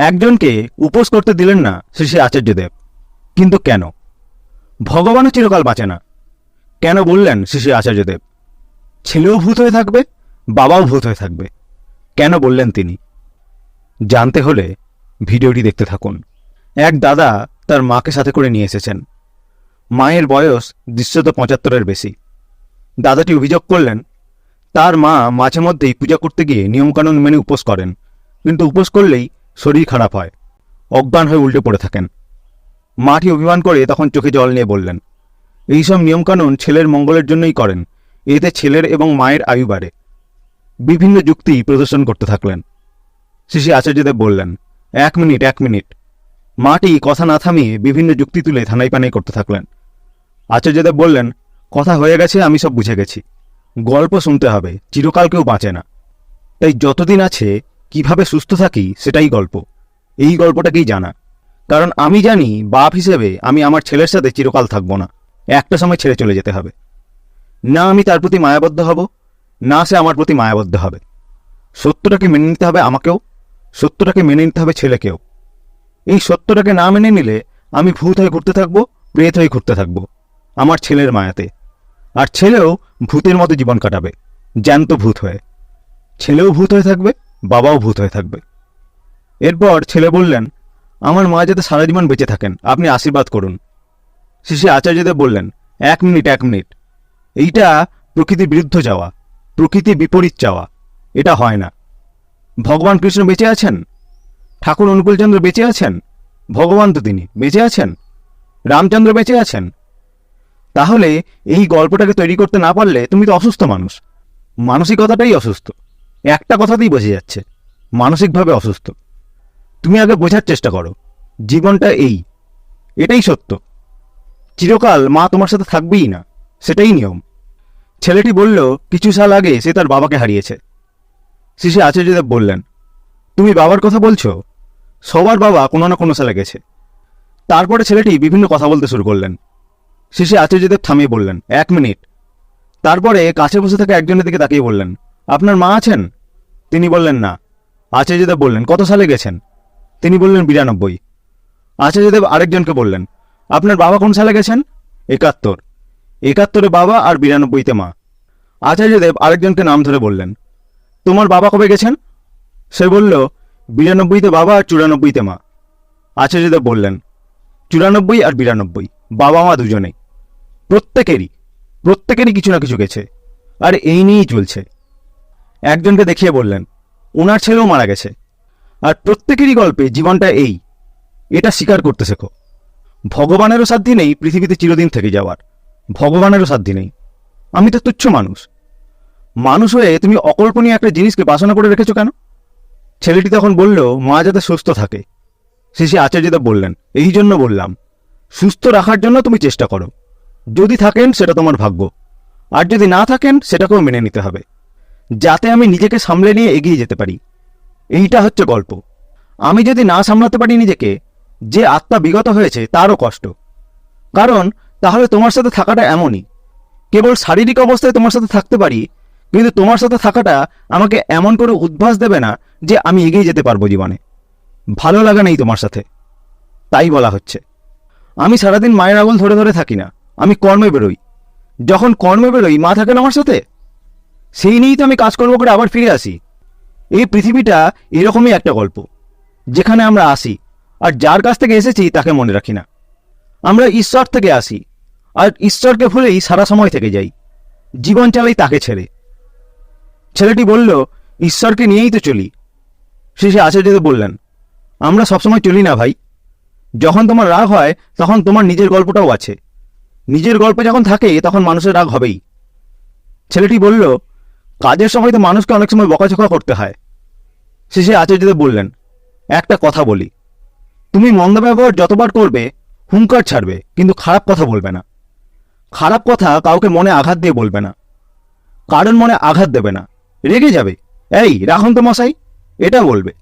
একজনকে উপোস করতে দিলেন না শ্রী শ্রী আচার্যদেব। কিন্তু কেন? ভগবানও চিরকাল বাঁচে না। কেন বললেন শ্রী শ্রী আচার্যদেব? ছেলেও ভূত হয়ে থাকবে, বাবাও ভূত হয়ে থাকবে। কেন বললেন তিনি? জানতে হলে ভিডিওটি দেখতে থাকুন। এক দাদা তার মাকে সাথে করে নিয়ে এসেছেন। মায়ের বয়স দৃশ্যত পঁচাত্তরের বেশি। দাদাটি অভিযোগ করলেন, তার মা মাঝে মধ্যেই পূজা করতে গিয়ে নিয়মকানুন মেনে উপোস করেন। কিন্তু উপোস করলেই শরীর খারাপ হয়। অজ্ঞান হয়ে উল্টে পড়ে থাকেন। মাটি অভিমান করে তখন চোখে জল নিয়ে বললেন, এইসব নিয়মকানুন ছেলের মঙ্গলের জন্যই করেন। এতে ছেলের এবং মায়ের আয়ু বাড়ে। বিভিন্ন যুক্তি প্রদর্শন করতে থাকলেন। শ্রী আচার্যদেব বললেন, এক মিনিট এক মিনিট। মাটি কথা না থামিয়ে বিভিন্ন যুক্তি তুলে থানাই পানাই করতে থাকলেন। আচার্যদেব বললেন, কথা হয়ে গেছে, আমি সব বুঝে গেছি। গল্প শুনতে হবে, চিরকাল কেউ বাঁচে না। তাই যতদিন আছে কীভাবে সুস্থ থাকি সেটাই গল্প। এই গল্পটাকেই জানা। কারণ আমি জানি বাপ হিসেবে আমি আমার ছেলের সাথে চিরকাল থাকব না। একটা সময় ছেড়ে চলে যেতে হবে। না আমি তার প্রতি মায়াবদ্ধ হব, না সে আমার প্রতি মায়াবদ্ধ হবে। সত্যটাকে মেনে নিতে হবে আমাকেও, সত্যটাকে মেনে নিতে হবে ছেলেকেও। এই সত্যটাকে না মেনে নিলে আমি ভূত হয়ে ঘুরতে থাকব, প্রেত হয়ে ঘুরতে থাকব, আমার ছেলের মায়াতে। আর ছেলেও ভূতের মতো জীবন কাটাবে, জ্যান্ত ভূত হয়ে। ছেলেও ভূত হয়ে থাকবে বাবাও ভূত হয়ে থাকবে। এরপর ছেলে বললেন, আমার মা যাতে সারা জীবন বেঁচে থাকেন, আপনি আশীর্বাদ করুন। শেষে আচার্যদেব বললেন, এক মিনিট এক মিনিট। এইটা প্রকৃতির বিরুদ্ধ যাওয়া, প্রকৃতির বিপরীত চাওয়া এটা হয় না। ভগবান কৃষ্ণ বেঁচে আছেন? ঠাকুর অনুকূলচন্দ্র বেঁচে আছেন? ভগবান তো তিনি, বেঁচে আছেন? রামচন্দ্র বেঁচে আছেন? তাহলে এই গল্পটাকে তৈরি করতে না পারলে তুমি তো অসুস্থ মানুষ। মানসিকতাটাই অসুস্থ। একটা কথাতেই বোঝা যাচ্ছে। মানসিকভাবে অসুস্থ। তুমি আগে বোঝার চেষ্টা করো। জীবনটা এই। এটাই সত্য। চিরকাল মা তোমার সাথে থাকবেই না। সেটাই নিয়ম। ছেলেটি বলল, কিছু সাল আগে সে তার বাবাকে হারিয়েছে। শিশে আচার্যদেব বললেন, তুমি বাবার কথা বলছো? সবার বাবা কোনো না কোনো সালে গেছে। তারপরে ছেলেটি বিভিন্ন কথা বলতে শুরু করলেন। শেষে আচার্যদেব থামিয়ে বললেন, এক মিনিট। তারপরে কাছে বসে থাকা একজনের দিকে তাকিয়ে বললেন আপনার মা আছেন? তিনি বললেন, না। আচার্যদেব বললেন, কত সালে গেছেন? তিনি বললেন, বিরানব্বই। আচার্যদেব আরেকজনকে বললেন, আপনার বাবা কোন সালে গেছেন? একাত্তর। একাত্তরে বাবা আর বিরানব্বইতে মা। আচার্যদেব আরেকজনকে নাম ধরে বললেন, তোমার বাবা কবে গেছেন? সে বলল, বিরানব্বইতে বাবা আর চুরানব্বইতে মা। আচার্যদেব বললেন, চুরানব্বই আর বিরানব্বই, বাবা মা দুজনেই। প্রত্যেকেরই প্রত্যেকেরই কিছু না কিছু গেছে। আর এই নিয়েই চলছে। একজনকে দেখিয়ে বললেন, ওনার ছেলেও মারা গেছে। আর প্রত্যেকেরই গল্পে জীবনটা এই, এটা স্বীকার করতে শেখো। ভগবানেরও সাধ্যি নেই পৃথিবীতে চিরদিন থেকে যাওয়ার। ভগবানেরও সাধ্যি নেই। আমি তো তুচ্ছ মানুষ। মানুষ হয়ে তুমি অকল্পনীয় একটা জিনিসকে বাসনা করে রেখেছো কেন? ছেলেটি তখন বলল, মা যাতে সুস্থ থাকে। শেষে আচার্যদেব বললেন, এই জন্য বললাম, সুস্থ রাখার জন্য তুমি চেষ্টা করো। যদি থাকেন সেটা তোমার ভাগ্য। আর যদি না থাকেন সেটাকেও মেনে নিতে হবে। যাতে আমি নিজেকে সামলে নিয়ে এগিয়ে যেতে পারি। এইটা হচ্ছে গল্প। আমি যদি না সামলাতে পারি নিজেকে, যে আত্মা বিগত হয়েছে তারও কষ্ট। কারণ তাহলে তোমার সাথে থাকাটা এমনই। কেবল শারীরিক অবস্থায় তোমার সাথে থাকতে পারি, কিন্তু তোমার সাথে থাকাটা আমাকে এমন করে উদ্ভাস দেবে না যে আমি এগিয়ে যেতে পারব জীবনে। ভালো লাগা নেই তোমার সাথে। তাই বলা হচ্ছে। আমি সারাদিন মায়ের আঙুল ধরে ধরে থাকি না। আমি কর্মে বেরোই। যখন কর্মে বেরোই, মা থাকেন আমার সাথে? সেই নিয়েই তো আমি কাজকর্ম করে আবার ফিরে আসি। এই পৃথিবীটা এরকমই একটা গল্প, যেখানে আমরা আসি আর যার কাছ থেকে এসেছি তাকে মনে রাখি না। আমরা ঈশ্বর থেকে আসি আর ঈশ্বরকে ভুলেই সারা সময় থেকে যাই, জীবন চালাই তাকে ছেড়ে। ছেলেটি বলল, ঈশ্বরকে নিয়েই তো চলি। শেষে আচার্যদেব বললেন, আমরা সবসময় চলি না ভাই। যখন তোমার রাগ হয়, তখন তোমার নিজের গল্পটাও আছে। নিজের গল্প যখন থাকে, তখন মানুষের রাগ হবেই। ছেলেটি বলল কাজের সময় তো মানুষকে অনেক সময় বকাঝকা করতে হয়। শেষে আচার্যদেব বললেন, একটা কথা বলি। তুমি মন্দ ব্যবহার যতবার করবে, হুঙ্কার ছাড়বে, কিন্তু খারাপ কথা বলবে না। খারাপ কথা কাউকে মনে আঘাত দিয়ে বলবে না। কারণ মনে আঘাত দেবে না। রেগে যাবে। এই, রাখুন তো মশাই, এটা বলবে।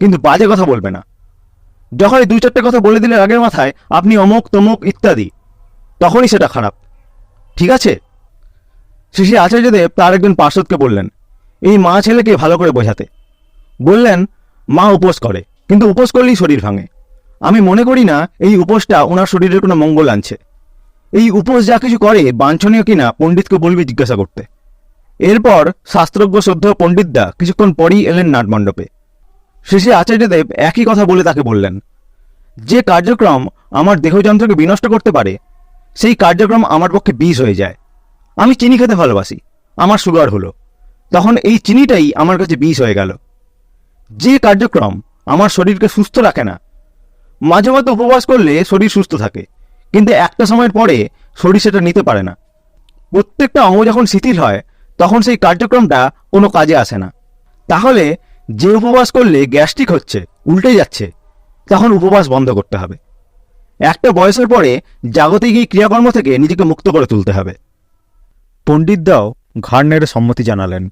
কিন্তু বাজে কথা বলবে না। যখন দুই চারটে কথা বলে দিলে রাগের মাথায়, আপনি অমুক, তমুক ইত্যাদি, তখনই সেটা খারাপ। ঠিক আছে? শ্রী আচার্যদেব তার একজন পার্শ্বদকে বললেন, এই মা ছেলেকে ভালো করে বোঝাতে। বললেন, মা উপোস করে, কিন্তু উপোস করলেই শরীর ভাঙে। আমি মনে করি না এই উপোসটা ওনার শরীরের কোনো মঙ্গল আনছে। এই উপোস যা কিছু করে, বাঞ্ছনীয় কিনা পণ্ডিতকে বলবি জিজ্ঞাসা করতে। এরপর শাস্ত্রজ্ঞ শ্রদ্ধ পণ্ডিতদা কিছুক্ষণ পরই এলেন নাটমণ্ডপে। শেষে আচার্যদেব একই কথা বলে তাকে বললেন, যে কার্যক্রম আমার দেহযন্ত্রকে বিনষ্ট করতে পারে, সেই কার্যক্রম আমার পক্ষে বিষ হয়ে যায়। আমি চিনি খেতে ভালোবাসি, আমার সুগার হলো। তখন এই চিনিটাই আমার কাছে বিষ হয়ে গেল। যে কার্যক্রম আমার শরীরকে সুস্থ রাখে না, মাঝে মধ্যে উপবাস করলে শরীর সুস্থ থাকে, কিন্তু একটা সময়ের পরে শরীর সেটা নিতে পারে না। প্রত্যেকটা অঙ্গ যখন শিথিল হয়, তখন সেই কার্যক্রমটা কোনো কাজে আসে না। তাহলে যে উপবাস করলে গ্যাস্ট্রিক হচ্ছে, উল্টে যাচ্ছে, তখন উপবাস বন্ধ করতে হবে। একটা বয়সের পরে জাগতিক এই ক্রিয়াকর্ম থেকে নিজেকে মুক্ত করে তুলতে হবে। পণ্ডিতদাও ঘাড় নেড়ে সম্মতি জানালেন।